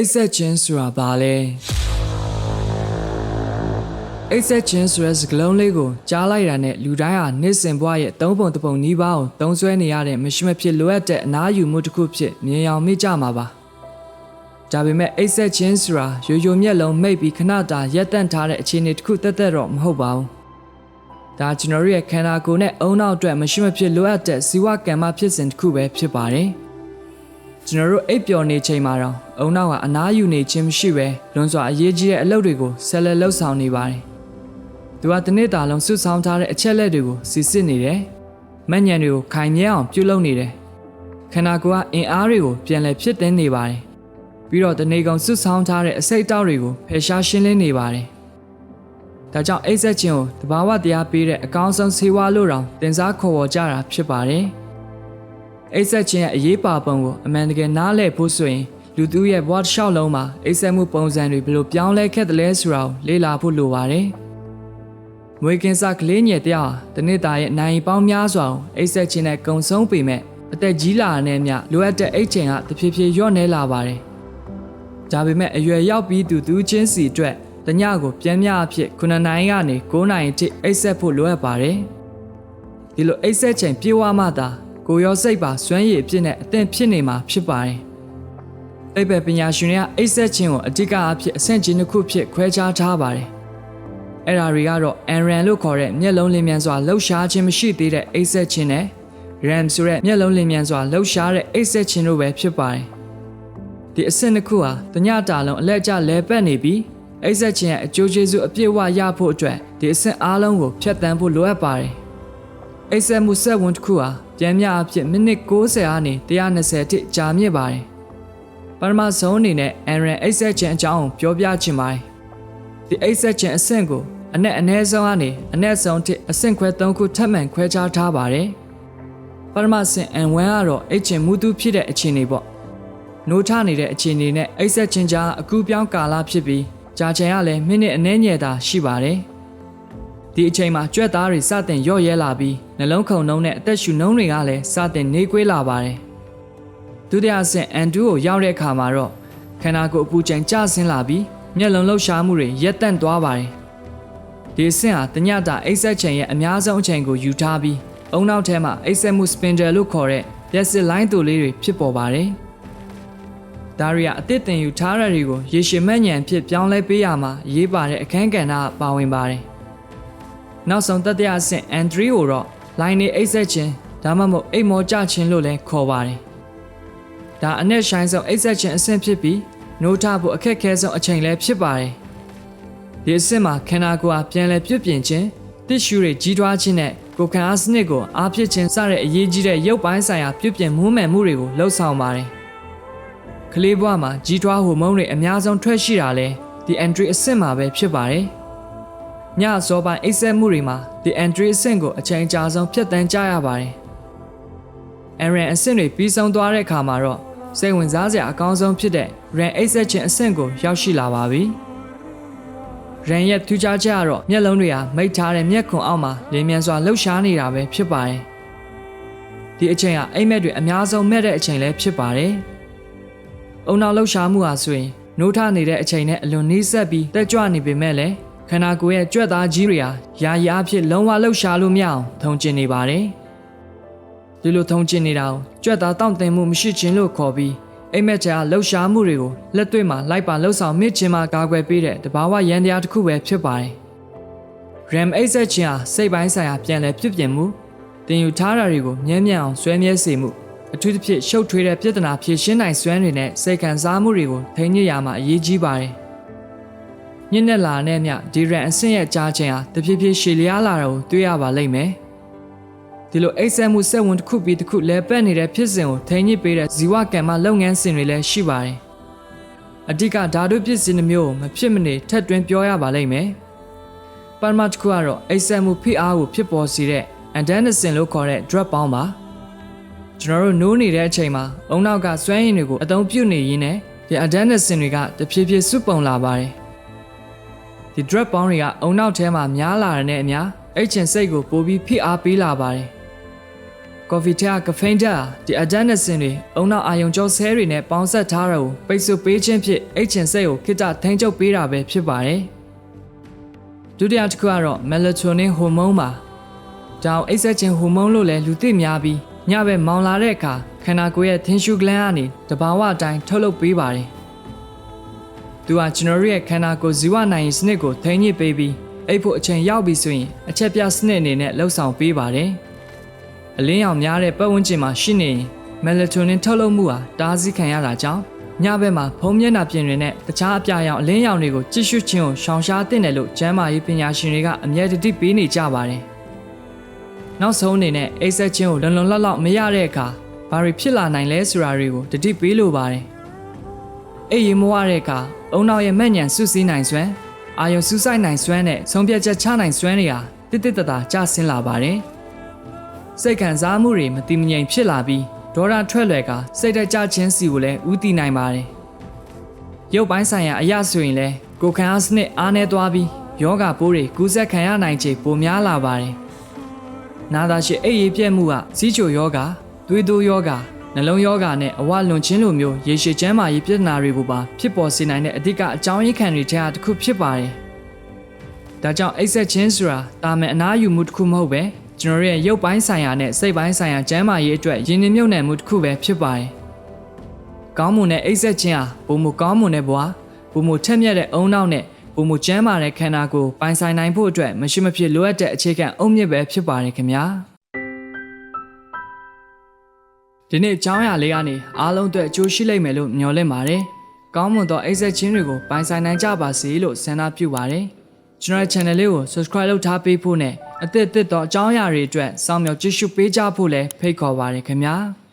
အိတ်ဆက်ခြင်းဆိုတာဘာလဲအိတ်ဆက်ခြင်းဆိုတဲ့စကားလုံးလေးကိုကြားလိုက်တာနဲ့လူတိုင်းဟာနေ့စဉ်ဘဝရဲ့သုံးပုံတစ်ပုံနီးပါးကိုသုံးဆွဲနေရတဲ့မရှိမဖြစ်လိုအပ်တဲ့အနားယူမှုတစ်ခုဖြစ်မြင်အောင်မိကြမှာပါဒါပေမဲ့အိတ်ဆက်ခြင်းဆိုတာရိုးရိုးမျက်လုံးမိတ်ပြီးခဏတာရက်တန့်ထားတဲ့အခြေအနေတစ်ခုတက်တက်တော့မဟုတ်ပါဘူးဒါကျွန်တော်တို့ရဲ့ခန္ဓာကိုယ်နဲ့အုံနောက်အတွက်မရှိမဖြစ်လိုအပ်တဲ့ဇီဝကမ္မဖြစ်စဉ်တစ်ခုပဲဖြစ်ပါတယ် ကျွန်တော်တို့အိပ်ပျော်နေချိန်မှာတော့အုံနောက်ကအနားယူနေခြင်းမရှိပဲလွန်စွာအရေးကြီးတဲ့အလုပ်တွေကိုဆက်လက်လှုပ်ဆောင်နေပါတယ်သူကတစ်နေ့တာလုံးစွတ်ဆောင်ထားတဲ့အချက်လက်တွေကိုစစ်စစ်နေတယ်။မညံတွေကိုခိုင်မြဲအောင်ပြုလုပ်နေတယ်။ခန္ဓာကိုယ်ကအင်အားတွေကိုပြန်လည်ဖြစ်သိမ်းနေပါတယ်။ပြီးတော့တနေကုန်စွတ်ဆောင်ထားတဲ့အစိတ်အတောက်တွေကိုဖယ်ရှားရှင်းလင်းနေပါတယ်။ဒါကြောင့်အိတ်ဆက်ခြင်းကိုတဘာဝတရားပေးတဲ့အကောင်းဆုံးဆေးဝါးလို့တောင်တင်စားခေါ်ဝေါ်ကြတာဖြစ်ပါတယ်။ အိတ်ဆက်ခြင်းရဲ့အရေးပါပုံကိုအမှန်တကယ်နားလည်ဖို့ဆိုရင်လူသူရဲ့ဘဝတစ်လျှောက်လုံးမှာအိတ်ဆက်မှုပုံစံတွေဘယ်လိုပြောင်းလဲခဲ့တယ်လဲဆိုတာကိုလေ့လာဖို့လိုပါတယ်။မွေကင်းစားကလေးငယ်တယောက်ဟာတနေ့တာရဲ့နိုင်ပေါင်းများစွာကိုအိတ်ဆက်ခြင်းနဲ့ကုံဆုံးပေမဲ့အသက်ကြီးလာတဲ့မြလိုအပ်တဲ့အိတ်ချိန်ကတဖြည်းဖြည်းလျော့နေလာပါတယ်။ဒါပေမဲ့အရွယ်ရောက်ပြီးသူသူချင်းစီအတွက်တညကိုပြန်မြအဖြစ်9နိုင်ကနေ9နိုင်ထိအိတ်ဆက်ဖို့လိုအပ်ပါတယ်။ဒီလိုအိတ်ဆက်ချိန်ပြေဝမှသာ ကိုရောစိတ်ပါစွမ်းရည်အဖြစ်နဲ့အသင့်ဖြစ်နေမှာဖြစ်ပါတယ်။အိပ်ပဲပညာရှင်တွေကအိတ်ဆက်ခြင်းကိုအဓိကအဖြစ်အဆင့်ကြီးတစ်ခုဖြစ်ခွဲခြားထားပါတယ်။အဲ့ဒါတွေကတော့ Enran လို့ခေါ်တဲ့မျက်လုံးလင်းမြန်စွာလှုပ်ရှားခြင်းမရှိသေးတဲ့အိတ်ဆက်ခြင်းနဲ့ RAM ဆိုတဲ့မျက်လုံးလင်းမြန်စွာလှုပ်ရှားတဲ့အိတ်ဆက်ခြင်းတို့ပဲဖြစ်ပါတယ်။ဒီအဆင့်တစ်ခုဟာတညတာလုံးအလက်ကျလဲပတ်နေပြီးအိတ်ဆက်ခြင်းရဲ့အကျိုးကျေးဇူးအပြည့်အဝရဖို့အတွက်ဒီအဆင့်အားလုံးကိုဖျက်ဆီးဖို့လိုအပ်ပါတယ်။ အိတ်ဆက်မှုဆက်ဝန်တစ်ခုဟာပြန်မြအဖြစ်မိနစ်60အားနေ120ထိကြာမြင့်ပါတယ်။ပထမဆုံးအနေနဲ့ Enran အိတ်ဆက်ခြင်းအကြောင်းကိုပြောပြချင်ပါတယ်။ဒီအိတ်ဆက်ခြင်းအဆင့်ကိုအနက်အ ਨੇ ဆုံးကနေအနက်ဆုံးထိအဆင့်ခွဲ၃ခုထပ်မံခွဲခြားထားပါတယ်။ပထမဆင့် N1 ကတော့အိတ်ချင်မူသူဖြစ်တဲ့အခြေအနေပေါ့။နိုးထနေတဲ့အခြေအနေနဲ့အိတ်ဆက်ချင်းကြားအကူပြောင်းကာလဖြစ်ပြီးကြာချိန်ကလည်းမိနစ်အနည်းငယ်သာရှိပါတယ်။ ဒီအချိန်မှာကြွက်သားတွေစတင်ရော့ရဲလာပြီးနှလုံးခုန်နှုံးနဲ့အသက်ရှူနှုံးတွေကလည်းစတင်နေကွေးလာပါတယ်။ဒုတိယဆင့် N2 ကိုရောက်တဲ့အခါမှာတော့ခန္ဓာကိုယ်အပူချိန်ကျဆင်းလာပြီးမျက်လုံးလှုပ်ရှားမှုတွေရပ်တန့်သွားပါတယ်ဒီအဆင့်ဟာတညတာအိတ်ဆက်ချိန်ရဲ့အများဆုံးအချိန်ကိုယူထားပြီးအုံနောက်ထဲမှာအိတ်ဆက်မှု spindle လို့ခေါ်တဲ့လက်စစ်လိုင်းတူလေးတွေဖြစ်ပေါ်ပါတယ်။ဒါရီယာအသစ်တင်ယူထားရတွေကိုရေရှည်မှတ်ဉဏ်ဖြစ်ပြောင်းလဲပေးရမှာရေးပါတဲ့အခန်းကဏ္ဍပါဝင်ပါတယ်။ နောက်ဆုံးတတိယအဆင့် N3 ကိုတော့ line နေအိတ်ဆက်ခြင်းဒါမှမဟုတ်အိတ်မောကြခြင်းလို့လည်းခေါ်ပါတယ်။ဒါအနက်ရှိုင်းဆုံးအိတ်ဆက်ခြင်းအဆင့်ဖြစ်ပြီးနိုးထဖို့အခက်ခဲဆုံးအချိန်လည်းဖြစ်ပါတယ်။ဒီအဆင့်မှာခန္ဓာကိုယ်ဟာပြန်လည်ပြုပြင်ခြင်းတစ်ရှူတွေကြီးထွားခြင်းနဲ့ကိုယ်ခံအားစနစ်ကိုအားဖြစ်ခြင်းစတဲ့အရေးကြီးတဲ့ရုပ်ပိုင်းဆိုင်ရာပြုပြင်မှုမှန်မှုတွေကိုလှုပ်ဆောင်ပါတယ်။ကလေးဘဝမှာကြီးထွားဟိုမုန်းတွေအများဆုံးထွက်ရှိတာလဲဒီ entry အဆင့်မှာပဲဖြစ်ပါတယ်။ ညအစောပိုင်းအိပ်စက်မှုတွေမှာဒီ entry အဆင့်ကိုအချိန်ကြာဆုံးဖြတ်တန်းကြရပါတယ်။ Aaron အဆင့်တွေပြီးဆုံးသွားတဲ့အခါမှာတော့စိတ်ဝင်စားစရာအကောင်းဆုံးဖြစ်တဲ့ ran အိပ်စက်ခြင်းအဆင့်ကိုရောက်ရှိလာပါပြီ။ရန်ရဲ့ထူးခြားချက်ကတော့မျက်လုံးတွေဟာမိတ်ထားတဲ့မျက်ခွန်အောက်မှာလင်းမြန်စွာလှုပ်ရှားနေတာပဲဖြစ်ပါတယ်။ဒီအချိန်ဟာအိမ်မက်တွေအများဆုံးမဲ့တဲ့အချိန်လည်းဖြစ်ပါတယ်။အုံနောက်လှုပ်ရှားမှုဟာဆိုရင်နိုးထနေတဲ့အချိန်နဲ့အလွန်နှီးဆက်ပြီးတက်ကြွနေပေမဲ့လည်း ခန္ဓာကိုယ်ရဲ့ကြွက်သားကြီးတွေဟာယာယာအဖြစ်လုံးဝလှုပ်ရှားလို့မရအောင်ထုံကျင်နေပါတယ်။ဒီလိုထုံကျင်နေတာကိုကြွက်သားတောင့်တင်မှုမရှိခြင်းလို့ခေါ်ပြီးအိမ်မက်ချာလှုပ်ရှားမှုတွေကိုလက်တွေ့မှာလိုက်ပါလှုပ်ဆောင်မြင့်ချင်းမှာကာကွယ်ပေးတဲ့တဘာဝရန်တရားတစ်ခုပဲဖြစ်ပါတယ်။ RAM အိတ်ဆက်ခြင်းဟာစိတ်ပိုင်းဆိုင်ရာပြန်လည်ပြုပြင်မှုတင်ယူထားတာတွေကိုမြဲမြံအောင်ဆွဲမြဲစေမှုအထူးသဖြင့်ရှုပ်ထွေးတဲ့ပြဿနာဖြေရှင်းနိုင်စွမ်းတွေနဲ့စိတ်ခံစားမှုတွေကိုထိန်းညှိရမှာအရေးကြီးပါတယ်။ ညစ်နဲ့လာတဲ့မြဒီ RAM အဆင့်ရဲ့ကြားခြင်းဟာတဖြည်းဖြည်းရှည်လျားလာတာကိုတွေ့ရပါလိမ့်မယ်။ဒီလိုအိတ်ဆက်မှုစက်ဝင်တစ်ခုပြီးတစ်ခုလဲပတ်နေတဲ့ဖြစ်စဉ်ကိုထိန်းညစ်ပေးတဲ့ဇီဝကံမလုပ်ငန်းစဉ်တွေလည်းရှိပါတယ်။အဓိကဓာတုဖြစ်စဉ်မျိုးကိုမဖြစ်မနေထက်တွင်ပြောရပါလိမ့်မယ်။ပထမတစ်ခုကတော့အိတ်ဆက်မှုဖိအားကိုဖြစ်ပေါ်စေတဲ့ adenosine လို့ခေါ်တဲ့ drug ပေါင်းပါ။ကျွန်တော်တို့နိုးနေတဲ့အချိန်မှာအုံနောက်ကစွမ်းရည်တွေကိုအသုံးပြုနေရင်းနဲ့ဒီ adenosine တွေကတဖြည်းဖြည်းစုပုံလာပါတယ်။ ဒီ drug ပေါင်းတွေကအုံနောက်ထဲမှာများလာတဲ့အမျှအိတ်ချင်စိတ်ကိုပိုပြီးဖိအားပေးလာပါတယ်ကော်ဖီထက်ကကဖိန်းတက်ဟာဒီအဒန်နစင်တွေအုံနောက်အာယုံကျော်ဆဲတွေနဲ့ပေါင်းဆက်ထားတာကိုပိတ်ဆို့ပေးခြင်းဖြင့်အိတ်ချင်စိတ်ကိုခိတထိန်းချုပ်ပေးတာပဲဖြစ်ပါတယ်ဒုတိယတစ်ခုကတော့ melatonin ဟိုမုန်းပါဒါအောင်အိတ်ဆက်ခြင်းဟိုမုန်းလို့လည်းလူသိများပြီးညဘက်မောင်လာတဲ့အခါခန္ဓာကိုယ်ရဲ့သင်ရှုဂလန်းကနေတဘာဝအတိုင်းထုတ်လုပ်ပေးပါတယ် သူကကျွန်တော်တို့ရဲ့ခန္ဓာကိုယ်ဇီဝနိုင်ရင်စနစ်ကိုထိန်းညစ်ပေးပြီးအိပ်ဖို့အချိန်ရောက်ပြီဆိုရင်အချက်ပြစနစ်အနေနဲ့လှုပ်ဆောင်ပေးပါတယ်အလင်းရောင်များတဲ့ပတ်ဝန်းကျင်မှာရှိနေရင် melatonin ထုတ်လုပ်မှုဟာတားဆီးခံရတာကြောင့်ညဘက်မှာဖုံးမျက်နှာပြင်တွေနဲ့တခြားအပြာရောင်အလင်းရောင်တွေကိုကြည့်ရှုခြင်းကိုရှောင်ရှားသင့်တယ်လို့ကျန်းမာရေးပညာရှင်တွေကအမြဲတမ်းပေးနေကြပါတယ်။နောက်ဆုံးအနေနဲ့အိပ်ဆက်ခြင်းကိုလုံလုံလောက်လောက်မရတဲ့အခါဘာတွေဖြစ်လာနိုင်လဲဆိုတာတွေကိုတတိပေးလိုပါတယ်။အိပ်ရင်မဝတဲ့အခါ အုံနောက်ရဲ့မဲ့ညံစွစည်းနိုင်စွမ်းအာယုံစူးစိုက်နိုင်စွမ်းနဲ့ဆုံးဖြတ်ချက်ချနိုင်စွမ်းတွေဟာတစ်တစ်တတာကျဆင်းလာပါတယ်။စိတ်ခံစားမှုတွေမတည်မငြိမ်ဖြစ်လာပြီးဒေါရထွက်လွယ်ကစိတ်တကြခြင်းစီကိုလည်းဥတည်နိုင်ပါတယ်။ရုပ်ပိုင်းဆိုင်ရာအရာဆိုရင်လည်းကိုယ်ခံအားစနစ်အားနည်းသွားပြီးယောဂပိုးတွေကူးစက်ခံရနိုင်ခြေပိုများလာပါတယ်။နာတာရှိအိပ်ရေးပြက်မှုကစီးချိုယောဂသွေးတိုးယောဂ နှလုံးယောဂနဲ့အဝလွန်ခြင်းလိုမျိုးရေရှည်ကျန်းမာရေးပြဿနာတွေကိုပါဖြစ်ပေါ်စေနိုင်တဲ့အဓိကအကြောင်းရင်းခံတွေထဲကတစ်ခုဖြစ်ပါတယ်။ဒါကြောင့်အိပ်ဆက်ခြင်းဆိုတာတာမန်အနားယူမှုတစ်ခုမဟုတ်ပဲကျွန်တော်ရဲ့ရုပ်ပိုင်းဆိုင်ရာနဲ့စိတ်ပိုင်းဆိုင်ရာကျန်းမာရေးအတွက်ရင်းနှီးမြှုပ်နှံမှုတစ်ခုပဲဖြစ်ပါတယ်။ကောင်းမွန်တဲ့အိပ်ဆက်ခြင်းဟာပုံမကောင်းမွန်တဲ့ဘဝပုံမထက်မြက်တဲ့အုံနောက်နဲ့ပုံမကျန်းမာတဲ့ခန္ဓာကိုယ်ပိုင်ဆိုင်နိုင်ဖို့အတွက်မရှိမဖြစ်လိုအပ်တဲ့အခြေခံအုံမြစ်ပဲဖြစ်ပါတယ်ခင်ဗျာ။ ဒီနေ့အကြောင်းအရာလေးကနေအားလုံးအတွက်အကျိုးရှိလိမ့်မယ်လို့မျှော်လင့်ပါတယ်။ကောင်းမွန်သောအိပ်ဆက်ခြင်းတွေကိုပိုင်ဆိုင်နိုင်ကြပါစေလို့ဆန္ဒပြုပါတယ်။ကျွန်တော်ရဲ့ channel လေးကို subscribe လုပ်ထားပေးဖို့နဲ့အသစ်အသစ်သောအကြောင်းအရာတွေအတွက်စောင့်မျှော်ကြည့်ရှုပေးကြဖို့လည်းဖိတ်ခေါ်ပါတယ်ခင်ဗျာ။